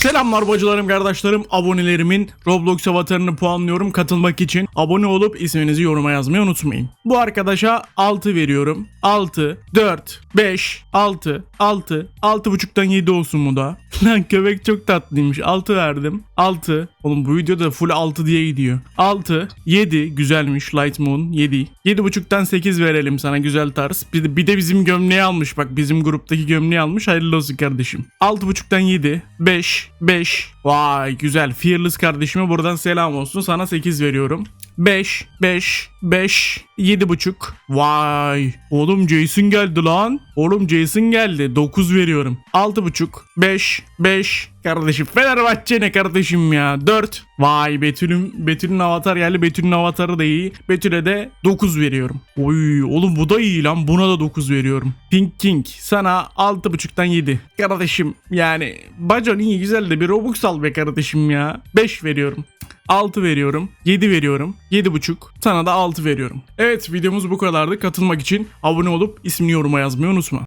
Selamlar bacılarım kardeşlerim abonelerimin Roblox avatarını puanlıyorum katılmak için abone olup isminizi yoruma yazmayı unutmayın. Bu arkadaşa 6 veriyorum. 6, 4, 5, 6, 6, 6.5'tan 7 olsun bu da. Lan köpek çok tatlıymış 6 verdim. 6, oğlum bu videoda full 6 diye gidiyor. 6, 7 güzelmiş Light Moon 7. 7.5'tan 8 verelim sana güzel tarz. Bir de, bir de bizim gömleği almış bak bizim gruptaki gömleği almış hayırlı olsun kardeşim. 6.5'tan 7, 5, 5. Vay güzel Fearless kardeşime buradan selam olsun sana 8 veriyorum. 5, 5, 5, 7.5. Vay. Oğlum Jason geldi lan. Oğlum Jason geldi. 9 veriyorum. 6.5, 5, 5. Kardeşim Fenerbahçe ne kardeşim ya. 4. Vay Betül'ün Betül'ün avatar geldi. Betül'ün avatarı da iyi. Betül'e de 9 veriyorum. Oy oğlum bu da iyi lan. Buna da 9 veriyorum. Pink King sana 6.5'tan 7. Kardeşim yani bacon iyi güzel de bir Robux al be kardeşim ya. 5 veriyorum. 6 veriyorum. 7 veriyorum. 7.5. Sana da 6 veriyorum. Evet videomuz bu kadardı. Katılmak için abone olup ismini yoruma yazmayı unutma.